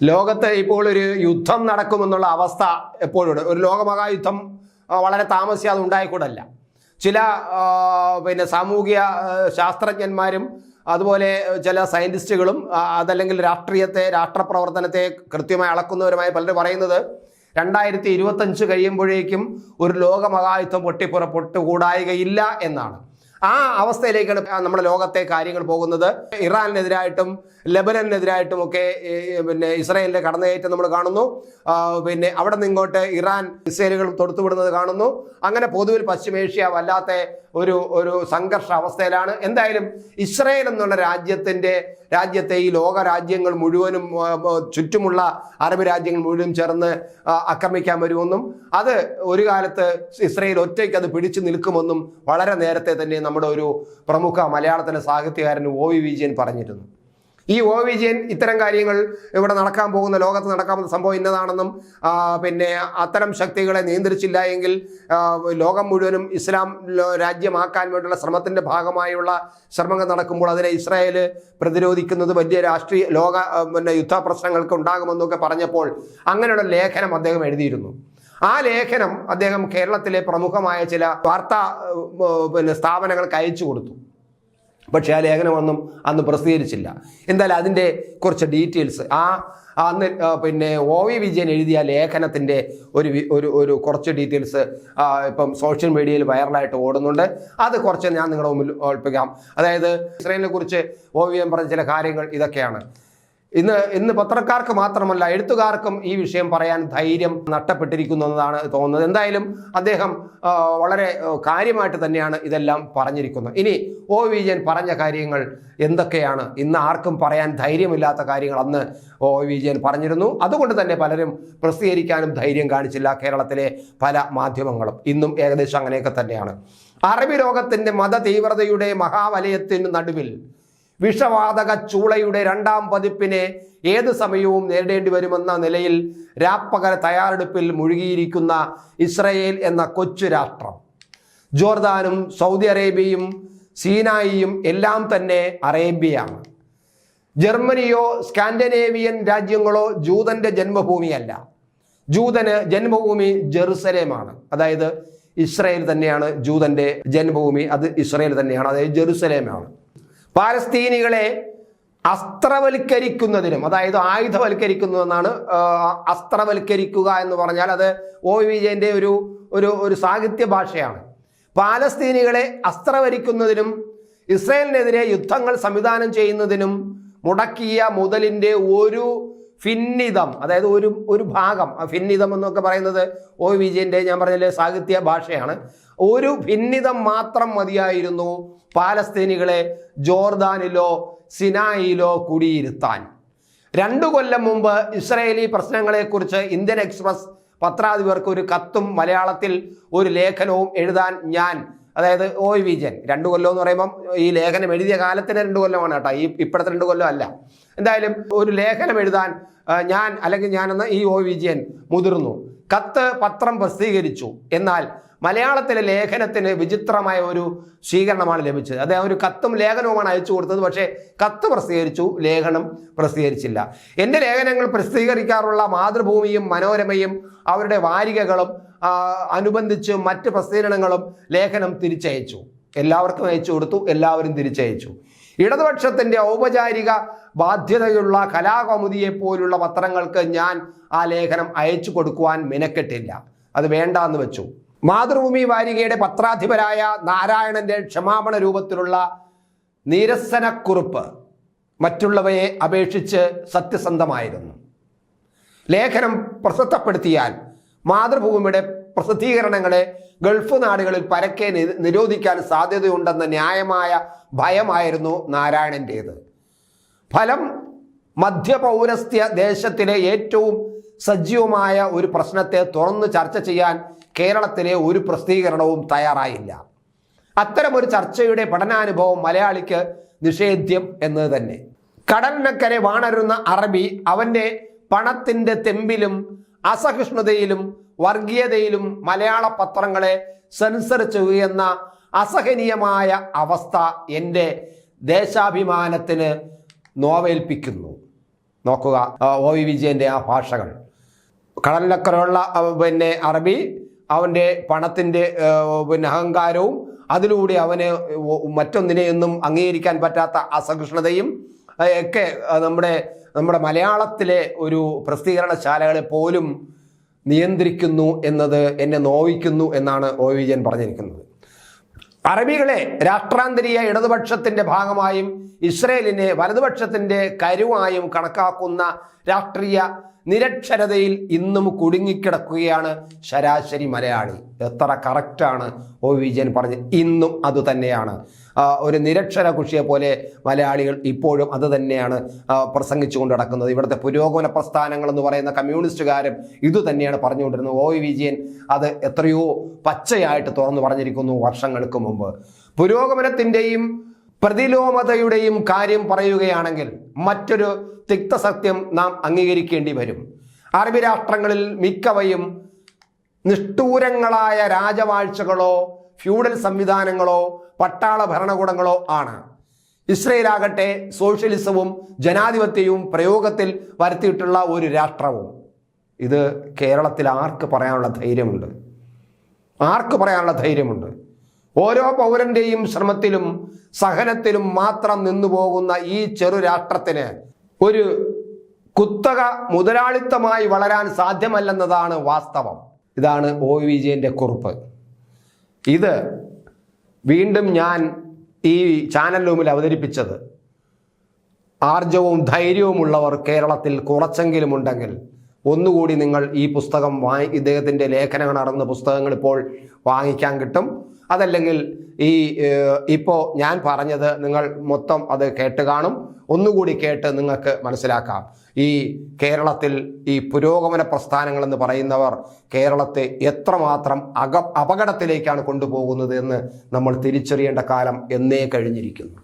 ലോകത്ത് ഇപ്പോൾ ഒരു യുദ്ധം നടക്കുമെന്നുള്ള അവസ്ഥ എപ്പോഴും ഒരു ലോകമഹായുദ്ധം വളരെ താമസിയാതെ ഉണ്ടായിക്കൂടല്ല. ചില പിന്നെ സാമൂഹിക ശാസ്ത്രജ്ഞന്മാരും അതുപോലെ ചില സയന്റിസ്റ്റുകളും അതല്ലെങ്കിൽ രാഷ്ട്രീയത്തെ രാഷ്ട്രപ്രവർത്തനത്തെ കൃത്യമായി അളക്കുന്നവരുമായി പലരും പറയുന്നത് രണ്ടായിരത്തി ഇരുപത്തഞ്ച് കഴിയുമ്പോഴേക്കും ഒരു ലോകമഹായുദ്ധം പൊട്ടിപ്പുറപ്പെട്ടു കൂടായികയില്ല എന്നാണ്. ആ അവസ്ഥയിലേക്കാണ് നമ്മുടെ ലോകത്തെ കാര്യങ്ങൾ പോകുന്നത്. ഇറാനെതിരായിട്ടും ലെബനനെതിരായിട്ടും ഒക്കെ പിന്നെ ഇസ്രായേലിന്റെ കടന്നുകയറ്റം നമ്മൾ കാണുന്നു. പിന്നെ അവിടെ നിന്ന് ഇങ്ങോട്ട് ഇറാൻ മിസൈലുകൾ തൊടുത്തുവിടുന്നത് കാണുന്നു. അങ്ങനെ പൊതുവിൽ പശ്ചിമേഷ്യ വല്ലാത്ത ഒരു ഒരു സംഘർഷ അവസ്ഥയിലാണ് എന്തായാലും ഇസ്രയേൽ എന്നുള്ള രാജ്യത്തിന്റെ രാജ്യത്തെ ഈ ലോക രാജ്യങ്ങൾ മുഴുവനും ചുറ്റുമുള്ള അറബ് രാജ്യങ്ങൾ മുഴുവനും ചേർന്ന് ആക്രമിക്കാൻ വരുമെന്നും അത് ഒരു കാലത്ത് ഇസ്രയേൽ ഒറ്റയ്ക്ക് അത് പിടിച്ചു നിൽക്കുമെന്നും വളരെ നേരത്തെ തന്നെ നമ്മുടെ ഒരു പ്രമുഖ മലയാളത്തിലെ സാഹിത്യകാരൻ ഒ വി വിജയൻ പറഞ്ഞിരുന്നു. ഈ ഒ വിജയൻ ഇത്തരം കാര്യങ്ങൾ ഇവിടെ നടക്കാൻ പോകുന്ന ലോകത്ത് നടക്കാൻ പോകുന്ന സംഭവം ഇന്നതാണെന്നും പിന്നെ അത്തരം ശക്തികളെ നിയന്ത്രിച്ചില്ല എങ്കിൽ ലോകം മുഴുവനും ഇസ്ലാം രാജ്യമാക്കാൻ വേണ്ടിയുള്ള ശ്രമത്തിന്റെ ഭാഗമായുള്ള ശ്രമങ്ങൾ നടക്കുമ്പോൾ അതിനെ ഇസ്രായേൽ പ്രതിരോധിക്കുന്നത് വലിയ രാഷ്ട്രീയ ലോക പിന്നെ യുദ്ധ പ്രശ്നങ്ങൾക്ക് ഉണ്ടാകുമെന്നൊക്കെ പറഞ്ഞപ്പോൾ അങ്ങനെയുള്ള ലേഖനം അദ്ദേഹം എഴുതിയിരുന്നു. ആ ലേഖനം അദ്ദേഹം കേരളത്തിലെ പ്രമുഖമായ ചില വാർത്താ പിന്നെ സ്ഥാപനങ്ങൾക്ക് അയച്ചു കൊടുത്തു. പക്ഷേ ആ ലേഖനമൊന്നും അന്ന് പ്രസിദ്ധീകരിച്ചില്ല. എന്തായാലും അതിന്റെ കുറച്ച് ഡീറ്റെയിൽസ്. ആ അന്ന് പിന്നെ ഒ വി വിജയൻ എഴുതിയ ലേഖനത്തിന്റെ ഒരു ഒരു ഒരു കുറച്ച് ഡീറ്റെയിൽസ് ഇപ്പം സോഷ്യൽ മീഡിയയിൽ വൈറലായിട്ട് ഓടുന്നുണ്ട്. അത് കുറച്ച് ഞാൻ നിങ്ങളുടെ മുമ്പിൽ ഓൽപ്പിക്കാം അതായത് ഇസ്രയേലിനെ കുറിച്ച് ഒ വി എം പറഞ്ഞ ചില കാര്യങ്ങൾ ഇതൊക്കെയാണ്. ഇന്ന് ഇന്ന് പത്രക്കാർക്ക് മാത്രമല്ല എഴുത്തുകാർക്കും ഈ വിഷയം പറയാൻ ധൈര്യം നഷ്ടപ്പെട്ടിരിക്കുന്നു എന്നതാണ് തോന്നുന്നത്. എന്തായാലും അദ്ദേഹം വളരെ കാര്യമായിട്ട് തന്നെയാണ് ഇതെല്ലാം പറഞ്ഞിരിക്കുന്നത്. ഇനി ഒ. വിജയൻ പറഞ്ഞ കാര്യങ്ങൾ എന്തൊക്കെയാണ്? ഇന്ന് ആർക്കും പറയാൻ ധൈര്യമില്ലാത്ത കാര്യങ്ങൾ അന്ന് ഒ. വിജയൻ പറഞ്ഞിരുന്നു. അതുകൊണ്ട് തന്നെ പലരും പ്രസിദ്ധീകരിക്കാനും ധൈര്യം കാണിച്ചില്ല കേരളത്തിലെ പല മാധ്യമങ്ങളും. ഇന്നും ഏകദേശം അങ്ങനെയൊക്കെ തന്നെയാണ്. അറബി ലോകത്തിന്റെ മത തീവ്രതയുടെ മഹാവലയത്തിന് നടുവിൽ വിഷവാതക ചൂളയുടെ രണ്ടാം പതിപ്പിനെ ഏത് സമയവും നേരിടേണ്ടി വരുമെന്ന നിലയിൽ രാപ്പകൽ തയ്യാറെടുപ്പിൽ മുഴുകിയിരിക്കുന്ന ഇസ്രയേൽ എന്ന കൊച്ചു രാഷ്ട്രം. ജോർദാനും സൗദി അറേബ്യയും സീനായിയും എല്ലാം തന്നെ അറേബ്യയാണ്. ജർമ്മനിയോ സ്കാൻഡനേവിയൻ രാജ്യങ്ങളോ ജൂതന്റെ ജന്മഭൂമിയല്ല. ജൂതന് ജന്മഭൂമി ജെറുസലേമാണ്. അതായത് ഇസ്രയേൽ തന്നെയാണ് ജൂതന്റെ ജന്മഭൂമി. അത് ഇസ്രയേൽ തന്നെയാണ്. അതായത് ജെറുസലേമാണ്. പാലസ്തീനികളെ അസ്ത്രവൽക്കരിക്കുന്നതിനും അതായത് ആയുധവൽക്കരിക്കുന്നു എന്നാണ് അസ്ത്രവൽക്കരിക്കുക എന്ന് പറഞ്ഞാൽ അത് ഒ വിജയന്റെ ഒരു ഒരു ഒരു സാഹിത്യ ഭാഷയാണ്. പാലസ്തീനികളെ അസ്ത്രവരിക്കുന്നതിനും ഇസ്രയേലിനെതിരെ യുദ്ധങ്ങൾ സംവിധാനം ചെയ്യുന്നതിനും മുടക്കിയ മുതലിന്റെ ഒരു ഫിന്നിതം അതായത് ഒരു ഒരു ഭാഗം. ഫിന്നിതം എന്നൊക്കെ പറയുന്നത് ഒ. വിജയന്റെ ഞാൻ പറഞ്ഞില്ലേ സാഹിത്യ ഭാഷയാണ്. ഒരു ഭിന്നിതം മാത്രം മതിയായിരുന്നു പാലസ്തീനികളെ ജോർദാനിലോ സിനായിലോ കുടിയിരുത്താൻ. രണ്ടു കൊല്ലം മുമ്പ് ഇസ്രയേലി പ്രശ്നങ്ങളെക്കുറിച്ച് ഇന്ത്യൻ എക്സ്പ്രസ് പത്രാധിപർക്ക് ഒരു കത്തും മലയാളത്തിൽ ഒരു ലേഖനവും എഴുതാൻ ഞാൻ അതായത് ഒ വിജയൻ രണ്ടു കൊല്ലം എന്ന് പറയുമ്പം ഈ ലേഖനം എഴുതിയ കാലത്തിന് രണ്ട് കൊല്ലമാണ് കേട്ടോ. ഈ ഇപ്പോഴത്തെ രണ്ട് കൊല്ലം അല്ല. എന്തായാലും ഒരു ലേഖനം എഴുതാൻ ഞാൻ അല്ലെങ്കിൽ ഞാനെന്ന് ഈ ഒ വിജയൻ മുതിർന്നു. കത്ത് പത്രം പ്രസിദ്ധീകരിച്ചു. എന്നാൽ മലയാളത്തിലെ ലേഖനത്തിന് വിചിത്രമായ ഒരു സ്വീകരണമാണ് ലഭിച്ചത്. അദ്ദേഹം ഒരു കത്തും ലേഖനവുമാണ് അയച്ചു കൊടുത്തത്. പക്ഷേ കത്ത് പ്രസിദ്ധീകരിച്ചു ലേഖനം പ്രസിദ്ധീകരിച്ചില്ല. എന്റെ ലേഖനങ്ങൾ പ്രസിദ്ധീകരിക്കാറുള്ള മാതൃഭൂമിയും മനോരമയും അവരുടെ വാരികകളും അനുബന്ധിച്ച് മറ്റ് പ്രസിദ്ധീകരണങ്ങളും ലേഖനം തിരിച്ചയച്ചു. എല്ലാവർക്കും അയച്ചു കൊടുത്തു എല്ലാവരും തിരിച്ചയച്ചു. ഇടതുപക്ഷത്തിന്റെ ഔപചാരിക ബാധ്യതയുള്ള കലാകൗമുദിയെ പോലുള്ള പത്രങ്ങൾക്ക് ഞാൻ ആ ലേഖനം അയച്ചു കൊടുക്കുവാൻ മിനക്കെട്ടില്ല. അത് വേണ്ട എന്ന് വെച്ചു. മാതൃഭൂമി വാരികയുടെ പത്രാധിപരായ നാരായണന്റെ ക്ഷമാപണ രൂപത്തിലുള്ള നിരസനക്കുറിപ്പ് മറ്റുള്ളവയെ അപേക്ഷിച്ച് സത്യസന്ധമായിരുന്നു. ലേഖനം പ്രസിദ്ധപ്പെടുത്തിയാൽ മാതൃഭൂമിയുടെ പ്രസിദ്ധീകരണങ്ങളെ ഗൾഫ് നാടുകളിൽ പരക്കെ നിരോധിക്കാൻ സാധ്യതയുണ്ടെന്ന ന്യായമായ ഭയമായിരുന്നു നാരായണന്റേത് ഫലം മധ്യപൗരസ്ത്യ ദേശത്തിലെ ഏറ്റവും സജീവമായ ഒരു പ്രശ്നത്തെ തുറന്ന് ചർച്ച ചെയ്യാൻ കേരളത്തിലെ ഒരു പ്രസിദ്ധീകരണവും തയ്യാറായില്ല. അത്തരമൊരു ചർച്ചയുടെ പഠനാനുഭവം മലയാളിക്ക് നിഷേധ്യം എന്നത് തന്നെ. കടലിനക്കരെ വാണരുന്ന അറബി അവന്റെ പണത്തിന്റെ തെമ്പിലും അസഹിഷ്ണുതയിലും വർഗീയതയിലും മലയാള പത്രങ്ങളെ സെൻസർ ചെയ്യുന്ന അസഹനീയമായ അവസ്ഥ എന്റെ ദേശാഭിമാനത്തിന് നോവേൽപ്പിക്കുന്നു. നോക്കുക ഒ വി വിജയന്റെ ആ ഭാഷകൾ. കടലക്കരയുള്ള പിന്നെ അറബി അവന്റെ പണത്തിന്റെ പിന്നെ അഹങ്കാരവും അതിലൂടെ അവന് മറ്റൊന്നിനെയൊന്നും അംഗീകരിക്കാൻ പറ്റാത്ത അസഹിഷ്ണുതയും ഒക്കെ നമ്മുടെ നമ്മുടെ മലയാളത്തിലെ ഒരു പ്രസിദ്ധീകരണശാലകളെ പോലും നിയന്ത്രിക്കുന്നു എന്നത് എന്നെ നോവിക്കുന്നു എന്നാണ് ഒ വിജയൻ പറഞ്ഞിരിക്കുന്നത്. അറബികളെ രാഷ്ട്രാന്തരീയ ഇടതുപക്ഷത്തിന്റെ ഭാഗമായും ഇസ്രയേലിനെ വലതുപക്ഷത്തിന്റെ കരുവായും കണക്കാക്കുന്ന രാഷ്ട്രീയ നിരക്ഷരതയിൽ ഇന്നും കുടുങ്ങിക്കിടക്കുകയാണ് ശരാശരി മലയാളി. എത്ര കറക്റ്റാണ് ഒ വിജയൻ പറഞ്ഞത് ഇന്നും അത് തന്നെയാണ്. ഒരു നിരക്ഷര കുഷിയെ പോലെ മലയാളികൾ ഇപ്പോഴും അത് തന്നെയാണ് പ്രസംഗിച്ചുകൊണ്ട് നടക്കുന്നത്. ഇവിടുത്തെ പുരോഗമന പ്രസ്ഥാനങ്ങൾ എന്ന് പറയുന്ന കമ്മ്യൂണിസ്റ്റുകാരും ഇത് തന്നെയാണ് പറഞ്ഞുകൊണ്ടിരുന്നത്. ഒ വിജയൻ അത് എത്രയോ പച്ചയായിട്ട് തുറന്നു പറഞ്ഞിരിക്കുന്നു വർഷങ്ങൾക്ക് മുമ്പ്. പുരോഗമനത്തിന്റെയും പ്രതിലോമതയുടെയും കാര്യം പറയുകയാണെങ്കിൽ മറ്റൊരു തിക്തസത്യം നാം അംഗീകരിക്കേണ്ടി വരും. അറബി രാഷ്ട്രങ്ങളിൽ മിക്കവയും നിഷ്ഠൂരങ്ങളായ രാജവാഴ്ചകളോ ഫ്യൂഡൽ സംവിധാനങ്ങളോ പട്ടാള ഭരണകൂടങ്ങളോ ആണ്. ഇസ്രയേലാകട്ടെ സോഷ്യലിസവും ജനാധിപത്യവും പ്രയോഗത്തിൽ വരുത്തിയിട്ടുള്ള ഒരു രാഷ്ട്രവും. ഇത് കേരളത്തിൽ ആർക്ക് പറയാനുള്ള ധൈര്യമുണ്ട്? ആർക്ക് പറയാനുള്ള ധൈര്യമുണ്ട്? ഓരോ പൗരന്റെയും ശ്രമത്തിലും സഹനത്തിലും മാത്രം നിന്നു പോകുന്ന ഈ ചെറു രാഷ്ട്രത്തിന് ഒരു കുത്തക മുതലാളിത്തമായി വളരാൻ സാധ്യമല്ലെന്നതാണ് വാസ്തവം. ഇതാണ് ഒ വി വിജയന്റെ കുറിപ്പ്. ഇത് വീണ്ടും ഞാൻ ഈ ചാനൽ റൂമിൽ അവതരിപ്പിച്ചത്. ആർജവും ധൈര്യവുമുള്ളവർ കേരളത്തിൽ കുറച്ചെങ്കിലും ഉണ്ടെങ്കിൽ ഒന്നുകൂടി നിങ്ങൾ ഈ പുസ്തകം വാങ്ങി ഇദ്ദേഹത്തിന്റെ ലേഖനങ്ങൾ നടന്ന പുസ്തകങ്ങൾ ഇപ്പോൾ വാങ്ങിക്കാൻ കിട്ടും. അതല്ലെങ്കിൽ ഈ ഇപ്പോൾ ഞാൻ പറഞ്ഞത് നിങ്ങൾ മൊത്തം അത് കേട്ട് കാണും. ഒന്നുകൂടി കേട്ട് നിങ്ങൾക്ക് മനസ്സിലാക്കാം. ഈ കേരളത്തിൽ ഈ പുരോഗമന പ്രസ്ഥാനങ്ങൾ എന്ന് പറയുന്നവർ കേരളത്തെ എത്രമാത്രം അക അപകടത്തിലേക്കാണ് കൊണ്ടുപോകുന്നത് എന്ന് നമ്മൾ തിരിച്ചറിയേണ്ട കാലം എന്നേ കഴിഞ്ഞിരിക്കുന്നു.